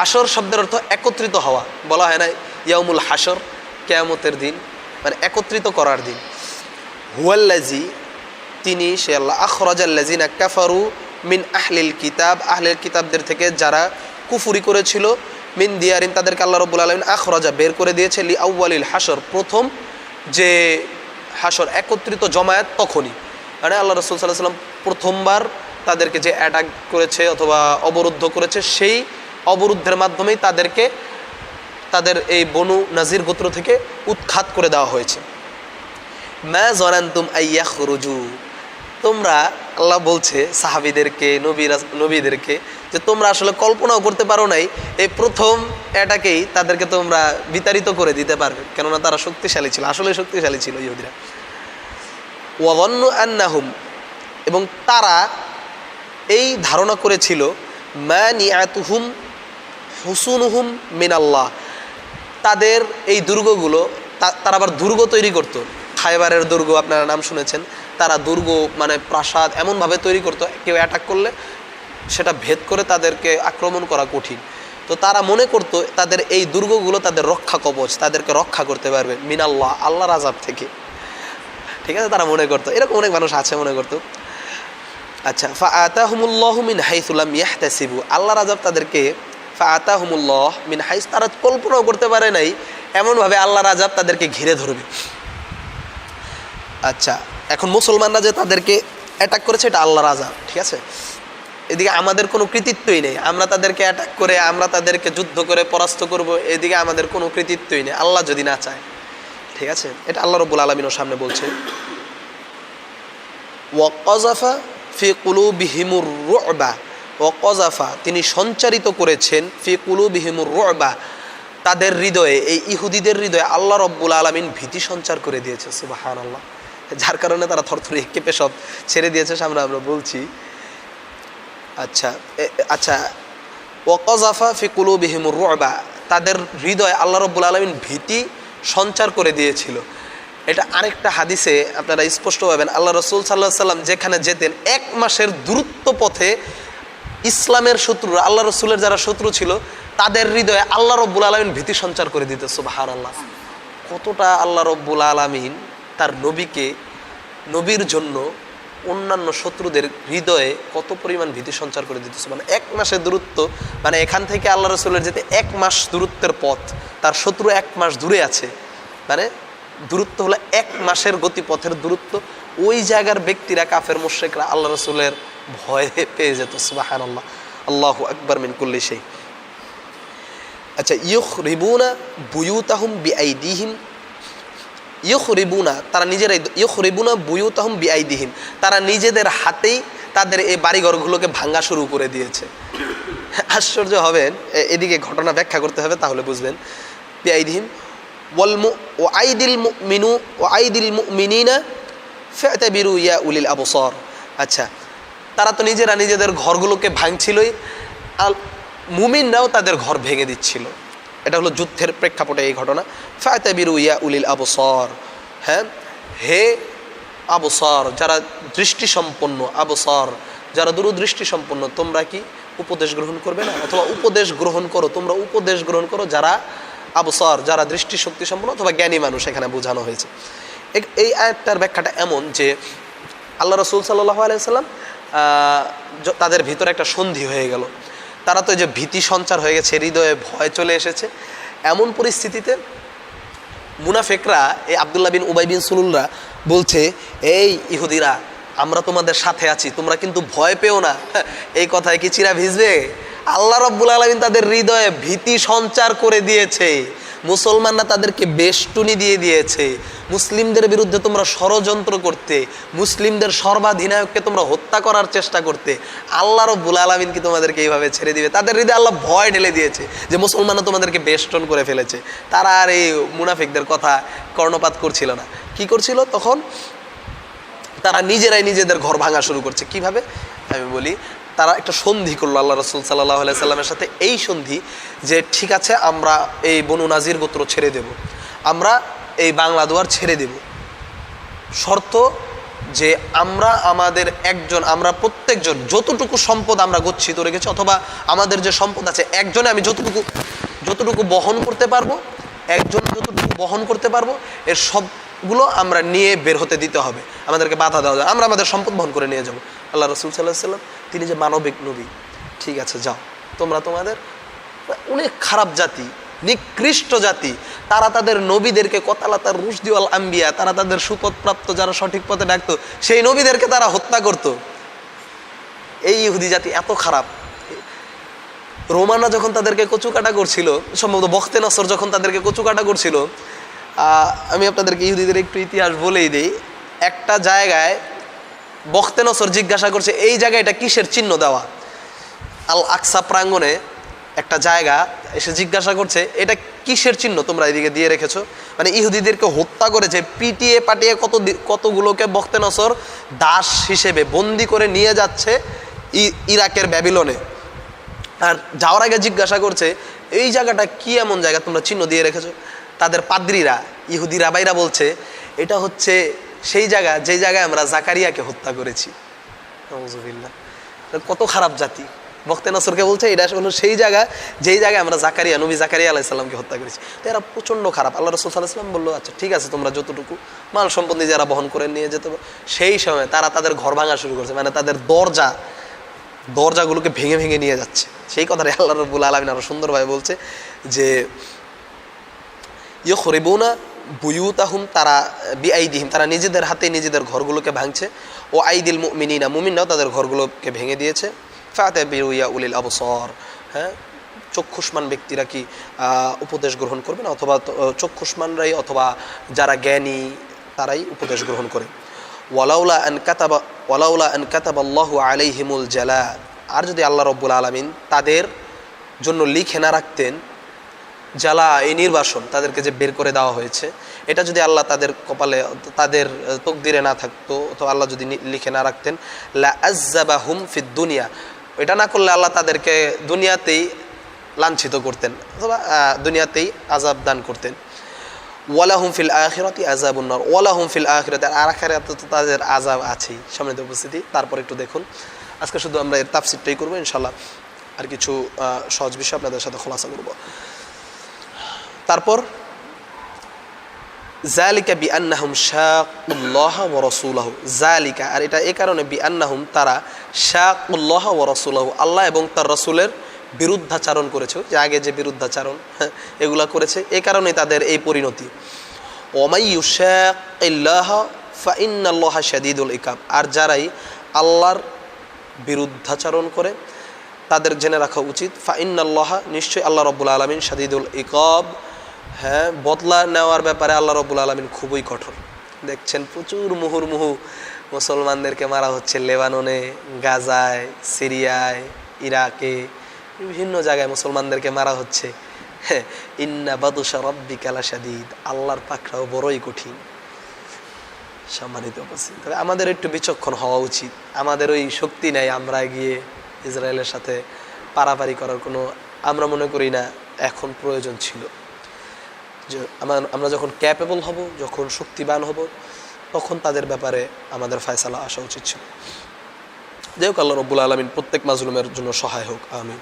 হাসর শব্দের অর্থ একত্রিত হওয়া। বলা হয় না ইয়ামুল হাসর কেয়ামতের দিন মানে একত্রিত করার দিন। হুয়াল্লাজি তিনি সে আল্লাহ আখরাজাল্লাজিনা কাফারু মিন আহলিল কিতাব, আহলিল কিতাবদের থেকে যারা কুফুরি করেছিল, মিন দিয়ারিন, তাদেরকে আল্লাহ রব্বুল আলমিন আখরাজা বের করে দিয়েছে লি আউ্বালিল হাসর প্রথম যে হাসর একত্রিত জমায়েত তখনই। মানে আল্লাহ রসুল সাল্লাহ সাল্লাম প্রথমবার তাদেরকে যে অ্যাটাক করেছে অথবা অবরুদ্ধ করেছে, সেই অবরুদ্ধের মাধ্যমেই তাদেরকে, তাদের এই বনু নাজির গোত্র থেকে উৎখাত করে দেওয়া হয়েছে। মা জনান্তুম আইয়া খরুজু তোমরা, আল্লাহ বলছে সাহাবিদেরকে নবীরা নবীদেরকে, যে তোমরা আসলে কল্পনাও করতে পারো নাই, এই প্রথম এটাকেই তাদেরকে তোমরা বিতাড়িত করে দিতে পারবে। কেননা তারা শক্তিশালী ছিল আসলে শক্তিশালী ছিল ইহুদিরা। ওয়াবন্ন আন্নাহুম। এবং তারা এই ধারণা করেছিল, মা নিয়াতুহুম হুসুনহুম মিনাল্লাহ। তাদের এই দুর্গগুলো তারা আবার দুর্গ তৈরি করত। খাইবারের দুর্গ আপনারা নাম শুনেছেন। তারা দুর্গ মানে প্রাসাদ এমনভাবে তৈরি করতো, কেউ অ্যাটাক করলে সেটা ভেদ করে তাদেরকে আক্রমণ করা কঠিন। তো তারা মনে করতো তাদের এই দুর্গগুলো তাদের রক্ষা কবচ, তাদেরকে রক্ষা করতে পারবে মিনাল্লাহ, আল্লাহর আজাব থেকে। ঠিক আছে, তারা মনে করতো। এরকম অনেক মানুষ আছে মনে করতো। আচ্ছা ফা আতাহুমুল্লাহ মিন হাইসুলাম ইয়াহতাসিবু। আল্লাহ রাজাব তাদেরকে ফা আতাহুমুল্লাহ মিন হাইস, তারা কল্পনাও করতে পারে নাই, এমনভাবে আল্লাহ রাজাব তাদেরকে ঘিরে ধরবে। আচ্ছা এখন মুসলমানরা যে তাদেরকে অ্যাটাক করেছে, এটা আল্লাহ রাজাব ঠিক আছে? এদিকে আমাদের কোনো কৃতিত্বই নেই। আমরা তাদেরকে অ্যাটাক করে, আমরা তাদেরকে যুদ্ধ করে পরাস্ত করব, এদিকে আমাদের কোনো কৃতিত্বই নেই। আল্লাহ যদি না চায়, ঠিক আছে? এটা আল্লাহ রব্বুল আলমিনের সামনে বলছে। ওয়াকজাফা ফি কুলুবিহিমুর রুবা ওয়াকজাফা তিনি সঞ্চারিত করেছেন ফি কুলুবিহিমুর রুবা, তাদের হৃদয়ে, এই ইহুদিদের হৃদয়ে আল্লাহ রব্বুল আলমিন ভীতি সঞ্চার করে দিয়েছে সুবাহান আল্লাহ যার কারণে তারা থরথরি কেঁপে সব ছেড়ে দিয়েছে, সামনে আমরা বলছি। আচ্ছা আচ্ছা ওয়াকজাফা ফি কুলুবিহিমুর রুবা, তাদের হৃদয়ে আল্লাহ রব্বুল আলমিন ভীতি সঞ্চার করে দিয়েছিল। এটা আরেকটা হাদিসে আপনারা স্পষ্ট পাবেন আল্লাহ রসুল সাল্লাহ সাল্লাম যেখানে যেতেন, এক মাসের দূরত্ব পথে ইসলামের শত্রু আল্লাহ রসুলের যারা শত্রু ছিল, তাদের হৃদয়ে আল্লাহ রব্বুল আলমিন ভীতি সঞ্চার করে দিত সুবাহার আল্লাহ কতটা আল্লাহ রব্বুল আলমিন তার নবীকে, নবীর জন্য অন্যান্য শত্রুদের হৃদয়ে কত পরিমাণ ভীতি সঞ্চার করে দিতেছে মানে এক মাসের দূরত্ব মানে এখান থেকে আল্লাহ রসুলের যেতে এক মাস দূরত্বের পথ, তার শত্রু এক মাস দূরে আছে। মানে দূরত্ব হলো এক মাসের গতিপথের দূরত্ব, ওই জায়গার ব্যক্তিরা কাফের মুশ্রেকরা আল্লাহ রসুলের ভয়ে পেয়ে যেত সুবাহান আল্লাহ আল্লাহ আকবর মিন কুল্লি সেই আচ্ছা ইউখ রিবুনা বুয়ুতাহুম বিআইদিহিম। ইয়খরিবুনা তারা নিজেরাই ইয়খরিবুনা বুয়ুতাহুম বিআইদিহিম। তারা নিজেদের হাতেই তাদের এই বাড়িঘরগুলোকে ভাঙা শুরু করে দিয়েছে। আশ্চর্য হবেন এদিকে ঘটনা ব্যাখ্যা করতে হবে তাহলে বুঝবেন। বিআইদিহিম, ওয়াল মু ও আইদিল মিনু ও আইদিল মিনিনা ফেতাবিরু ইয়া উলিল আবসর। আচ্ছা তারা তো নিজেরা নিজেদের ঘরগুলোকে ভাঙছিলই, আর মুমিনরাও তাদের ঘর ভেঙে দিচ্ছিল। এটা হলো যুদ্ধের প্রেক্ষাপটে এই ঘটনা। ফায়তাবিরু ইয়া উলিল আবসর। হ্যাঁ? হে আবসর, যারা দৃষ্টি সম্পন্ন আবসর, যারা দূরদৃষ্টি সম্পন্ন তোমরা কি উপদেশ গ্রহণ করবে না? অথবা উপদেশ গ্রহণ করো, তোমরা উপদেশ গ্রহণ করো যারা আবসর, যারা দৃষ্টিশক্তি সম্পন্ন অথবা জ্ঞানী মানুষ এখানে বোঝানো হয়েছে। এই আয়াতটার ব্যাখ্যাটা এমন যে আল্লাহ রসুল সাল্লাহ আলাইসাল্লাম তাদের ভিতরে একটা সন্ধি হয়ে গেল। তারা তো এই যে ভীতি সঞ্চার হয়ে গেছে, হৃদয়ে ভয় চলে এসেছে। এমন পরিস্থিতিতে মুনাফেকরা, এই আবদুল্লাহ বিন উবাই বিন সুলুলরা বলছে, এই ইহুদিরা, আমরা তোমাদের সাথে আছি, তোমরা কিন্তু ভয় পেও না। এই কথায় কি চিরা ভিজবে? আল্লাহ রব্বুল আলমিন তাদের হৃদয়ে ভীতি সঞ্চার করে দিয়েছে। মুসলমানরা তাদেরকে বেষ্টনী দিয়ে দিয়েছে। মুসলিমদের বিরুদ্ধে তোমরা ষড়যন্ত্র করতে, মুসলিমদের সর্বাধিনায়ককে তোমরা হত্যা করার চেষ্টা করতে, আল্লাহ রব্বুল আলমিন কি তোমাদেরকে এইভাবে ছেড়ে দিবে? তাদের হৃদয় আল্লাহ ভয় ঢেলে দিয়েছে যে মুসলমানরা তোমাদেরকে বেষ্টন করে ফেলেছে। তারা আর এই মুনাফিকদের কথা কর্ণপাত করছিল না। কি করছিল? তখন তারা নিজেরাই নিজেদের ঘর ভাঙা শুরু করছে। কীভাবে? আমি বলি তারা একটা সন্ধি করল আল্লাহ রসুল সাল্লাহ সাল্লামের সাথে। এই সন্ধি যে, ঠিক আছে, আমরা এই বনু নাজির গোত্র ছেড়ে দেব। আমরা এই বাংলা দুয়ার ছেড়ে দেব। শর্ত যে, আমরা আমাদের একজন, আমরা প্রত্যেকজন, যতটুকু সম্পদ আমরা গচ্ছিত রেখেছি, অথবা আমাদের যে সম্পদ আছে, একজনে আমি যতটুকু যতটুকু বহন করতে পারব, একজন যতটুকু বহন করতে পারব, এর সবগুলো আমরা নিয়ে বের হতে দিতে হবে। আমাদেরকে বাধা দেওয়া যায় আমরা আমাদের সম্পদ বহন করে নিয়ে যাব। আল্লাহ রসুল সাল্লাহ সাল্লাম তিনি যে মানবিক নবী, ঠিক আছে, যাও। তোমরা তোমাদের অনেক খারাপ জাতি, নিকৃষ্ট জাতি, তারা তাদের নবীদেরকে কতালাতার রুশদিওয়াল আম্বিয়া, তারা তাদের সুপথপ্রাপ্ত যারা সঠিক পথে ডাকতো, সেই নবীদেরকে তারা হত্যা করত। এই ইহুদি জাতি এত খারাপ। রোমানরা যখন তাদেরকে কচুকাটা করছিল, সম্ভবত বখতে নসর যখন তাদেরকে কচুকাটা করছিল আমি আপনাদেরকে ইহুদিদের একটু ইতিহাস বলেই দিই। একটা জায়গায় বখতে নসর জিজ্ঞাসা করছে, এই জায়গায় এটা কিসের চিহ্ন দেওয়া? আল আকসা প্রাঙ্গণে একটা জায়গা এসে জিজ্ঞাসা করছে, এটা কিসের চিহ্ন তোমরা এদিকে দিয়ে রেখেছো? মানে ইহুদিদেরকে হত্যা করেছে পিটিয়ে পাটিয়ে কত কতগুলোকে বখতে নসর দাস হিসেবে বন্দি করে নিয়ে যাচ্ছে ইরাকের ব্যাবিলনে। আর যাওয়ার আগে জিজ্ঞাসা করছে, এই জায়গাটা কি এমন জায়গা তোমরা চিহ্ন দিয়ে রেখেছো? তাদের পাদ্রীরা, ইহুদি রাবাইরা বলছে, এটা হচ্ছে সেই জায়গা, যেই জায়গায় আমরা জাকারিয়াকে হত্যা করেছি। কত খারাপ জাতি। বক্তে নাসরকে বলছে, এটা হলো সেই জায়গা, যেই জায়গায় আমরা জাকারিয়া, নবী জাকারিয়া আলাইসাল্লামকে হত্যা করেছি। তো এরা প্রচণ্ড খারাপ। আল্লাহ রসুল সাল্লাহাম বলল আচ্ছা ঠিক আছে, তোমরা যতটুকু মাল সম্পত্তি যারা বহন করে নিয়ে যেতে সেই সময় তারা তাদের ঘর ভাঙা শুরু করছে মানে তাদের দরজা, দরজাগুলোকে ভেঙে ভেঙে নিয়ে যাচ্ছে। সেই কথাটাই আল্লাহ রবুল আলমিন আরও সুন্দরভাবে বলছে যে ইয়ে খরিবুনা বুয়ুতাহুম, তারা, বিআইদিহিম, তারা নিজেদের হাতে নিজেদের ঘরগুলোকে ভাঙছে। ও আইদিল মুমিনিনা, মুমিনরাও তাদের ঘরগুলোকে ভেঙে দিয়েছে। ফাতে বিরুইয়া উলিল আবসর হ্যাঁ? চক্ষুষ্মান ব্যক্তিরা কি উপদেশ গ্রহণ করবেন অথবা চক্ষুষ্মানরাই অথবা যারা জ্ঞানী, তারাই উপদেশ গ্রহণ করে। ওয়ালাউলা আন কাতাবা, ওয়ালাউলা আন কাতাবাল্লাহু আলাইহিমুল জালা আর যদি আল্লাহ রব্বুল আলমিন তাদের জন্য লিখে না রাখতেন জ্বালা, এই নির্বাসন তাদেরকে যে বের করে দেওয়া হয়েছে, এটা যদি আল্লাহ তাদের কপালে, তাদের তকদিরে না থাকতো অথবা আল্লাহ যদি লিখে না রাখতেন, লা হুম ফিদ দুনিয়া। এটা না করলে আল্লাহ তাদেরকে দুনিয়াতেই লাঞ্ছিত করতেন, অথবা দুনিয়াতেই আজাব দান করতেন। ওয়ালাহুম ফিল আখিরাতি আজাবুন্নার ওয়ালাহুম ফিল আখিরাতি, আর আখিরাতে তো তাদের আজাব আছেই। সামনে উপস্থিতি, তারপর একটু দেখুন। আজকে শুধু আমরা এর তাফসিরটাই করব ইনশাল্লাহ আর কিছু সহজ বিষয় আপনাদের সাথে খোলাসা করব। তারপর জালিকা বি আন্নাহুম শাকুল্লাহ ও রসুলাহ। জালিকা আর এটা এই কারণে বি আন্নাহুম তারা শাকুল্লাহ ও রসুলাহ আল্লাহ এবং তার রসুলের বিরুদ্ধাচারণ করেছে যে আগে যে বিরুদ্ধাচারণ হ্যাঁ, এগুলা করেছে এ কারণে তাদের এই পরিণতি। ওমাইউশাহ ফাইন্নাল্লাহ শাদিদুল ইকাব। আর যারাই আল্লাহর বিরুদ্ধাচারণ করে তাদের জেনে রাখা উচিত ফাইন্নাল্লাহ নিশ্চয়ই আল্লাহ রব্বুল আলমিন শাদিদুল ইকব হ্যাঁ বদলা নেওয়ার ব্যাপারে আল্লাহ রব্বুল আলমিন খুবই কঠোর। দেখছেন প্রচুর মুহুর্মুহু মুসলমানদেরকে মারা হচ্ছে লেবাননে, গাজায়, সিরিয়ায়, ইরাকে, বিভিন্ন জায়গায় মুসলমানদেরকে মারা হচ্ছে। হ্যাঁ ইন্না বাদুশা রব্বি কালা শাদিদ আল্লাহর পাকড়াও বড়ই কঠিন। সম্মানিত উপস্থিত। তবে আমাদের একটু বিচক্ষণ হওয়া উচিত। আমাদের ওই শক্তি নেই আমরা গিয়ে ইসরায়েলের সাথে পারাপারি করার কোনো, আমরা মনে করি না, এখন প্রয়োজন ছিল। যে আমার যখন ক্যাপেবল হব, যখন শক্তিবান হব, তখন তাদের ব্যাপারে আমাদের ফায়সালা আসা উচিত ছিল। যাই হোক, আল্লাহ রব্বুল আলমিন প্রত্যেক মাজলুমের জন্য সহায় হোক আমি